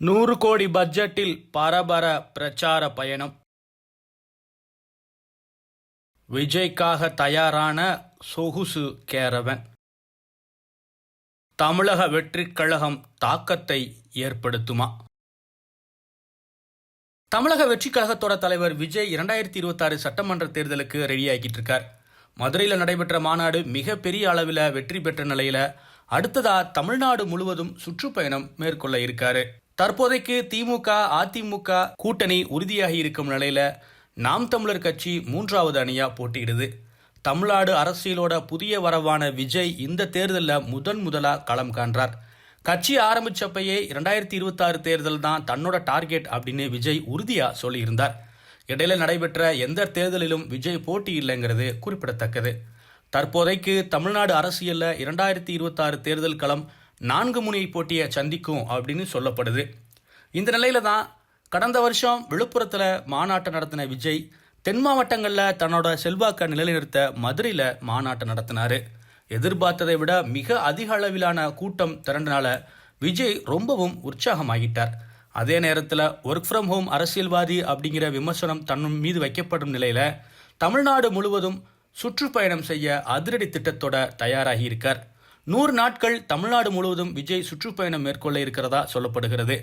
நூறு கோடி பட்ஜெட்டில் பரபர பிரச்சார பயணம். விஜய்க்காக தயாரான சொகுசு கேரவன். தமிழக வெற்றிக் கழகம் தாக்கத்தை ஏற்படுத்துமா? தமிழக வெற்றிக் கழகத்தோட தலைவர் விஜய் இரண்டாயிரத்தி இருபத்தாறு சட்டமன்ற தேர்தலுக்கு ரெடியாகிட்டு இருக்கார் மதுரையில் நடைபெற்ற மாநாடு மிகப்பெரிய அளவில் வெற்றி பெற்ற நிலையில் அடுத்ததா தமிழ்நாடு முழுவதும் சுற்றுப்பயணம் மேற்கொள்ள இருக்காரு. தற்போதைக்கு திமுக அதிமுக கூட்டணி உறுதியாகி இருக்கும் நிலையில நாம் தமிழர் கட்சி மூன்றாவது அணியா போட்டியிடுது. தமிழ்நாடு அரசியலோட புதிய வரவான விஜய் இந்த தேர்தலில் முதன் முதலா களம் காண்றார். கட்சி ஆரம்பிச்சப்பயே இரண்டாயிரத்தி இருபத்தாறு தேர்தல் தான் தன்னோட டார்கெட் அப்படின்னு விஜய் உறுதியா சொல்லியிருந்தார். இடையில நடைபெற்ற எந்த தேர்தலிலும் விஜய் போட்டி இல்லைங்கிறது குறிப்பிடத்தக்கது. தற்போதைக்கு தமிழ்நாடு அரசியலில் இரண்டாயிரத்தி இருபத்தாறு தேர்தல் களம் நான்கு முனை போட்டியை சந்திக்கும் அப்படின்னு சொல்லப்படுது. இந்த நிலையில தான் கடந்த வருஷம் விழுப்புரத்தில் மாநாட்டை நடத்தின விஜய் தென் மாவட்டங்களில் தன்னோட செல்வாக்கை நிலைநிறுத்த மதுரையில் மாநாட்டை நடத்தினார். எதிர்பார்த்ததை விட மிக அதிக அளவிலான கூட்டம் திரண்டனால விஜய் ரொம்பவும் உற்சாகமாகிட்டார். அதே நேரத்தில் ஒர்க் ஃப்ரம் ஹோம் அரசியல்வாதி அப்படிங்கிற விமர்சனம் தன் மீது வைக்கப்படும் நிலையில் தமிழ்நாடு முழுவதும் சுற்றுப்பயணம் செய்ய அதிரடி திட்டத்தோட தயாராகி இருக்கார். நூறு நாட்கள் தமிழ்நாடு முழுவதும் விஜய் சுற்றுப்பயணம் மேற்கொள்ள இருக்கிறதா சொல்லப்படுகிறது.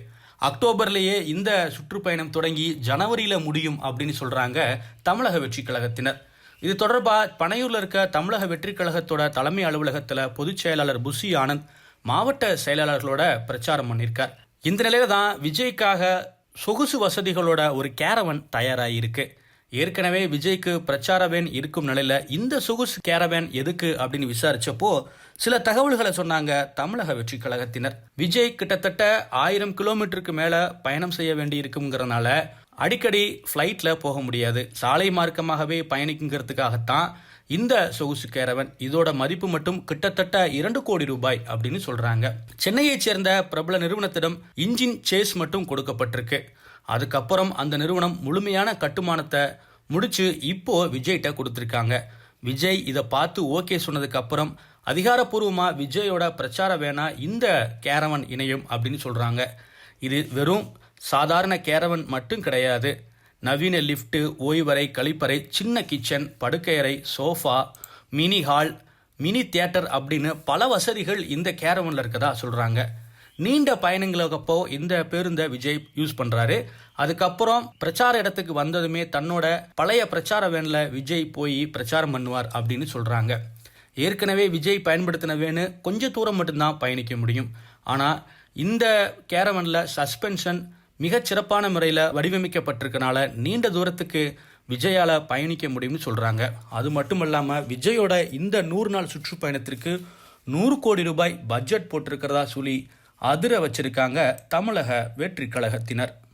அக்டோபர்லேயே இந்த சுற்றுப்பயணம் தொடங்கி ஜனவரியில் முடியும் அப்படின்னு சொல்கிறாங்க தமிழக வெற்றி கழகத்தினர். இது தொடர்பாக பனையூரில் இருக்க தமிழக வெற்றி கழகத்தோட தலைமை அலுவலகத்தில் பொதுச் செயலாளர் புஷி ஆனந்த் மாவட்ட செயலாளர்களோட பிரச்சாரம் பண்ணியிருக்கார். இந்த நிலையில தான் விஜய்க்காக சொகுசு வசதிகளோட ஒரு கேரவன் தயாராகியிருக்கு. ஏற்கனவே விஜய்க்கு பிரச்சார வேன் இருக்கும் நிலையில் இந்த சொகுசு கேரவேன் எதுக்கு அப்படின்னு விசாரிச்சப்போ சில தகவல்களை சொன்னாங்க தமிழக வெற்றி கழகத்தினர். விஜய் கிட்டத்தட்ட ஆயிரம் கிலோமீட்டருக்கு மேலே பயணம் செய்ய வேண்டி இருக்குங்கிறனால அடிக்கடி ஃப்ளைட்டில் போக முடியாது. சாலை மார்க்கமாகவே பயணிக்குங்கிறதுக்காகத்தான் இந்த சொகுசு கேரவன் இதோட மதிப்பு மட்டும் கிட்டத்தட்ட இரண்டு கோடி ரூபாய் அப்படின்னு சொல்றாங்க. சென்னையைச் சேர்ந்த பிரபல நிறுவனத்திடம் இன்ஜின் சேஸ் மட்டும் கொடுக்கப்பட்டிருக்கு. அதுக்கப்புறம் அந்த நிறுவனம் முழுமையான கட்டுமானத்தை முடிச்சு இப்போ விஜய்கிட்ட கொடுத்துருக்காங்க. விஜய் இதை பார்த்து ஓகே சொன்னதுக்கு அப்புறம் அதிகாரப்பூர்வமாக விஜயோட பிரச்சார வேணா இந்த கேரவன் இணையும் அப்படின்னு சொல்றாங்க. இது வெறும் சாதாரண கேரவன் மட்டும் கிடையாது. நவீன லிஃப்ட்டு ஓய்வறை கழிப்பறை சின்ன kitchen படுக்கையறை sofa mini hall mini theatre அப்படின்னு பல வசதிகள் இந்த கேரவனில் இருக்கதா சொல்கிறாங்க நீண்ட பயணங்களுக்கப்போ இந்த பேருந்தை விஜய் யூஸ் பண்ணுறாரு அதுக்கப்புறம் பிரச்சார இடத்துக்கு வந்ததுமே தன்னோட பழைய பிரச்சார வேனில் விஜய் போய் பிரச்சாரம் பண்ணுவார் அப்படின்னு சொல்கிறாங்க ஏற்கனவே விஜய் பயன்படுத்தின வேனு கொஞ்சம் தூரம் மட்டும்தான் பயணிக்க முடியும். ஆனால் இந்த கேரவனில் சஸ்பென்ஷன் மிகச் சிறப்பான முறையில் வடிவமைக்கப்பட்டிருக்கனால நீண்ட தூரத்துக்கு விஜயால பயணிக்க முடியும்னு சொல்கிறாங்க அது மட்டும் இல்லாமல் விஜயோட இந்த நூறு நாள் சுற்றுப்பயணத்திற்கு நூறு கோடி ரூபாய் பட்ஜெட் போட்டிருக்கிறதா சொல்லி அதிர வச்சிருக்காங்க தமிழக வெற்றி கழகத்தினர்